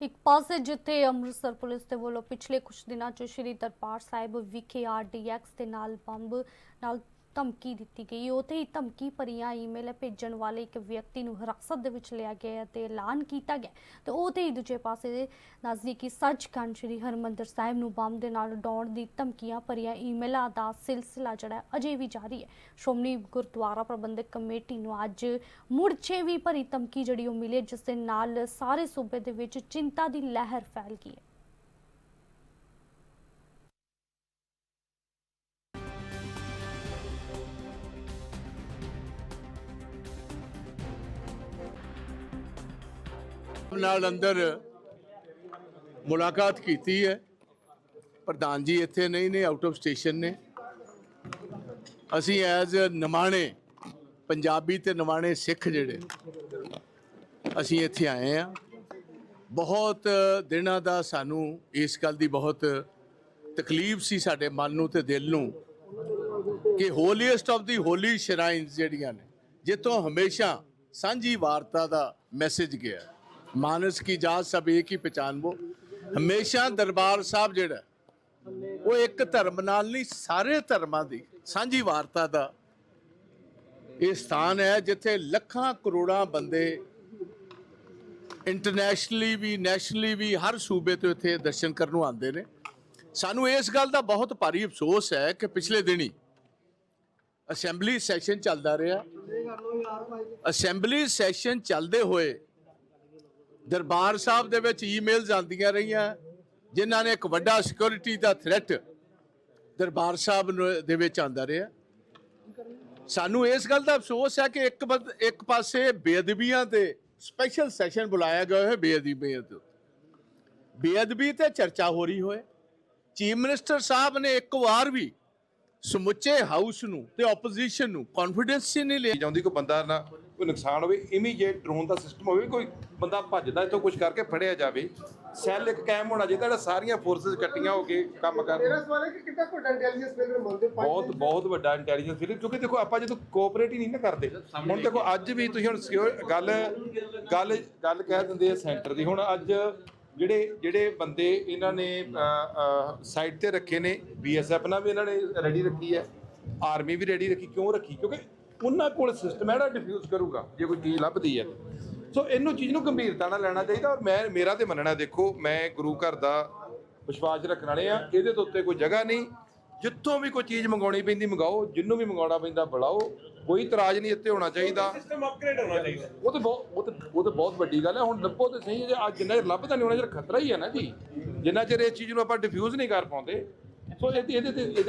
ਇੱਕ ਪਾਸੇ ਜਿੱਥੇ ਅੰਮ੍ਰਿਤਸਰ ਪੁਲਿਸ ਦੇ ਵੱਲੋਂ ਪਿਛਲੇ ਕੁਝ ਦਿਨਾਂ 'ਚ ਸ਼੍ਰੀ ਦਰਬਾਰ ਸਾਹਿਬ ਵਿਖੇ ਆਰਡੀਐਕਸ ਦੇ ਨਾਲ ਬੰਬ ਨਾਲ ਧਮਕੀ ਦਿੱਤੀ ਗਈ। ਉੱਥੇ ਹੀ ਧਮਕੀ ਭਰੀਆਂ ਈਮੇਲ ਭੇਜਣ ਵਾਲੇ ਇੱਕ ਵਿਅਕਤੀ ਨੂੰ ਹਿਰਾਸਤ ਦੇ ਵਿੱਚ ਲਿਆ ਗਿਆ ਤੇ ਐਲਾਨ ਕੀਤਾ ਗਿਆ। ਤੇ ਉੱਥੇ ਹੀ ਦੂਜੇ ਪਾਸੇ ਨਜ਼ਦੀਕੀ ਸੱਚਖੰਡ ਸ਼੍ਰੀ ਹਰਮੰਦਰ ਸਾਹਿਬ ਨੂੰ ਬੰਬ ਦੇ ਨਾਲ ਉਡਾਉਣ ਦੀ ਧਮਕੀਆਂ ਭਰੀਆਂ ਈਮੇਲਾਂ ਦਾ ਸਿਲਸਿਲਾ ਜਿਹੜਾ ਅਜੇ ਵੀ ਜਾਰੀ ਹੈ। ਸ਼੍ਰੋਮਣੀ ਗੁਰਦੁਆਰਾ ਪ੍ਰਬੰਧਕ ਕਮੇਟੀ ਨੂੰ ਅੱਜ ਮੁੜ ਵੀ ਭਰੀ ਧਮਕੀ ਜਿਹੜੀ ਉਹ ਮਿਲੀ ਜਿਸ ਦੇ ਨਾਲ ਸਾਰੇ ਸੂਬੇ ਦੇ ਵਿੱਚ ਚਿੰਤਾ ਦੀ ਲਹਿਰ ਫੈਲ ਗਈ ਹੈ। ਨਾਲ ਅੰਦਰ ਮੁਲਾਕਾਤ ਕੀਤੀ ਹੈ। ਪ੍ਰਧਾਨ ਜੀ ਇੱਥੇ ਨਹੀਂ ਨੇ ਆਊਟ ਆਫ ਸਟੇਸ਼ਨ ਨੇ। ਅਸੀਂ ਐਜ਼ ਨਿਮਾਣੇ, ਪੰਜਾਬੀ ਤੇ ਨਿਮਾਣੇ ਸਿੱਖ ਜਿਹੜੇ, ਅਸੀਂ ਇੱਥੇ ਆਏ ਆ ਬਹੁਤ ਦਿਨਾਂ ਦਾ ਸਾਨੂੰ ਇਸ ਗੱਲ ਦੀ ਬਹੁਤ ਤਕਲੀਫ ਸੀ ਸਾਡੇ ਮਨ ਨੂੰ ਤੇ ਦਿਲ ਨੂੰ ਕਿ ਹੋਲੀਐਸਟ ਆਫ ਦੀ ਹੋਲੀ ਸ਼ਰਾਈਨਸ ਜਿਹੜੀਆਂ ਨੇ, ਜਿੱਥੋਂ ਹਮੇਸ਼ਾ ਸਾਂਝੀ ਵਾਰਤਾ ਦਾ ਮੈਸੇਜ ਗਿਆ। ਮਾਨਸ ਕੀ ਜਾਤ ਸਭ ਇੱਕ ਹੀ ਪਛਾਣਵੋ ਹਮੇਸ਼ਾ ਦਰਬਾਰ ਸਾਹਿਬ ਜਿਹੜਾ ਉਹ ਇੱਕ ਧਰਮ ਨਾਲ ਨਹੀਂ ਸਾਰੇ ਧਰਮਾਂ ਦੀ ਸਾਂਝੀ ਵਾਰਤਾ ਦਾ ਇਹ ਸਥਾਨ ਹੈ ਜਿੱਥੇ ਲੱਖਾਂ ਕਰੋੜਾਂ ਬੰਦੇ ਇੰਟਰਨੈਸ਼ਨਲੀ ਵੀ ਨੈਸ਼ਨਲੀ ਵੀ ਹਰ ਸੂਬੇ ਤੋਂ ਇੱਥੇ ਦਰਸ਼ਨ ਕਰਨ ਨੂੰ ਆਉਂਦੇ ਨੇ ਸਾਨੂੰ ਇਸ ਗੱਲ ਦਾ ਬਹੁਤ ਭਾਰੀ ਅਫਸੋਸ ਹੈ ਕਿ ਪਿਛਲੇ ਦਿਨੀ ਅਸੈਂਬਲੀ ਸੈਸ਼ਨ ਚੱਲਦਾ ਰਿਹਾ ਅਸੈਂਬਲੀ ਸੈਸ਼ਨ ਚੱਲਦੇ ਹੋਏ ਦਰਬਾਰ ਸਾਹਿਬ ਦੇ ਵਿੱਚ ਈਮੇਲਸ ਆਉਂਦੀਆਂ ਰਹੀਆਂ, ਜਿਨ੍ਹਾਂ ਨੇ ਇੱਕ ਵੱਡਾ ਸਿਕਿਉਰਿਟੀ ਦਾ ਥ੍ਰੈਟ ਦਰਬਾਰ ਸਾਹਿਬ ਨੂੰ- ਦੇ ਵਿੱਚ ਆਂਦਾ ਰਿਹਾ। ਸਾਨੂੰ ਇਸ ਗੱਲ ਦਾ ਅਫਸੋਸ ਹੈ ਕਿ ਇੱਕ ਇੱਕ ਪਾਸੇ ਬੇਅਦਬੀਆਂ ਤੇ ਸਪੈਸ਼ਲ ਸੈਸ਼ਨ ਬੁਲਾਇਆ ਗਿਆ ਹੈ ਬੇਅਦਬੀਆਂ ਤੇ ਬੇਅਦਬੀ ਤੇ ਚਰਚਾ ਹੋ ਰਹੀ ਹੋਏ। ਚੀਫ ਮਿਨਿਸਟਰ ਸਾਹਿਬ ਨੇ ਇੱਕ ਵਾਰ ਵੀ ਸਮੁੱਚੇ ਹਾਊਸ ਨੂੰ ਤੇ ਆਪੋਜੀਸ਼ਨ ਨੂੰ ਕੌਨਫੀਡੈਂਸ ਹੀ ਨਹੀਂ ਲਿਆ। ਜਾਂਦੀ ਕੋਈ ਬੰਦਾ ਨਾ ਕੋਈ ਨੁਕਸਾਨ ਹੋਵੇ ਇਮੀਡੀਏਟ ਡਰੋਨ ਦਾ ਸਿਸਟਮ ਹੋਵੇ ਕੋਈ ਬੰਦਾ ਭੱਜਦਾ ਇੱਥੋਂ ਕੁਝ ਕਰਕੇ ਫੜਿਆ ਜਾਵੇ ਸੈੱਲ ਇੱਕ ਕਾਇਮ ਹੋਣਾ ਚਾਹੀਦਾ ਜਿਹੜਾ ਸਾਰੀਆਂ ਫੋਰਸਸ ਇਕੱਠੀਆਂ ਹੋ ਕੇ ਕੰਮ ਕਰਨ। ਮੇਰਾ ਸਵਾਲ ਹੈ ਕਿ ਕਿੰਨਾ ਵੱਡਾ ਇੰਟੈਲੀਜੈਂਸ ਮੰਨਦੇ ਪੰਜ ਬਹੁਤ ਬਹੁਤ ਵੱਡਾ ਇੰਟੈਲੀਜੈਂਸ ਫਿਰ ਕਿਉਂਕਿ ਦੇਖੋ ਆਪਾਂ ਜਦੋਂ ਕੋਆਪਰੇਟ ਹੀ ਨਹੀਂ ਨਾ ਕਰਦੇ ਹੁਣ ਦੇਖੋ ਅੱਜ ਵੀ ਤੁਸੀਂ ਹੁਣ ਸਿਕਿਉਰ ਗੱਲ ਗੱਲ ਗੱਲ ਕਹਿ ਦਿੰਦੇ ਆ ਸੈਂਟਰ ਦੀ। ਹੁਣ ਅੱਜ ਜਿਹੜੇ ਜਿਹੜੇ ਬੰਦੇ ਇਹਨਾਂ ਨੇ ਸਾਈਡ ਤੇ ਰੱਖੇ ਨੇ ਬੀਐਸਐਫ ਨਾਲ ਵੀ ਇਹਨਾਂ ਨੇ ਰੈਡੀ ਰੱਖੀ ਹੈ ਆਰਮੀ ਵੀ ਰੈਡੀ ਰੱਖੀ ਕਿਉਂ ਰੱਖੀ? ਕਿਉਂਕਿ ਉਹਨਾਂ ਕੋਲ ਸਿਸਟਮ ਹੈ ਜਿਹੜਾ ਡਿਫਿਊਜ਼ ਕਰੂਗਾ ਜੇ ਕੋਈ ਚੀਜ਼ ਲੱਭਦੀ ਹੈ। ਸੋ ਇਹਨੂੰ ਚੀਜ਼ ਨੂੰ ਗੰਭੀਰਤਾ ਨਾਲ ਲੈਣਾ ਚਾਹੀਦਾ ਔਰ ਮੈਂ ਮੇਰਾ ਤੇ ਮੰਨਣਾ ਦੇਖੋ ਮੈਂ ਗੁਰੂ ਘਰ ਦਾ ਵਿਸ਼ਵਾਸ ਰੱਖਣ ਵਾਲੇ ਆ ਇਹਦੇ ਤੋਂ ਉੱਤੇ ਕੋਈ ਜਗ੍ਹਾ ਨਹੀਂ। ਜਿੱਥੋਂ ਵੀ ਕੋਈ ਚੀਜ਼ ਮੰਗਾਉਣੀ ਪੈਂਦੀ ਮੰਗਾਓ। ਜਿੰਨੂੰ ਵੀ ਮੰਗਾਉਣਾ ਪੈਂਦਾ ਬੁਲਾਓ। ਕੋਈ ਇਤਰਾਜ਼ ਨਹੀਂ ਇੱਥੇ ਹੋਣਾ ਚਾਹੀਦਾ। ਸਿਸਟਮ ਅਪਗ੍ਰੇਡ ਹੋਣਾ ਚਾਹੀਦਾ। ਉਹ ਤਾਂ ਬਹੁਤ ਉਹ ਤਾਂ ਉਹ ਤਾਂ ਬਹੁਤ ਵੱਡੀ ਗੱਲ ਹੈ। ਹੁਣ ਲੱਭੋ ਤੇ ਸਹੀ ਜੇ ਅੱਜ ਜਿੰਨਾ ਚਿਰ ਲੱਭਦਾ ਨਹੀਂ ਉਹਨਾਂ ਚਿਰ ਖਤਰਾ ਹੀ ਹੈ ਨਾ ਜੀ। ਜਿੰਨਾ ਚਿਰ ਇਸ ਚੀਜ਼ ਨੂੰ ਆਪਾਂ ਡਿਫਿਊਜ਼ ਨਹੀਂ ਕਰ ਪਾਉਂਦੇ। ਸੋ ਇਹਦੇ ਇਹਦੇ ਤੇ ਇਹਦੇ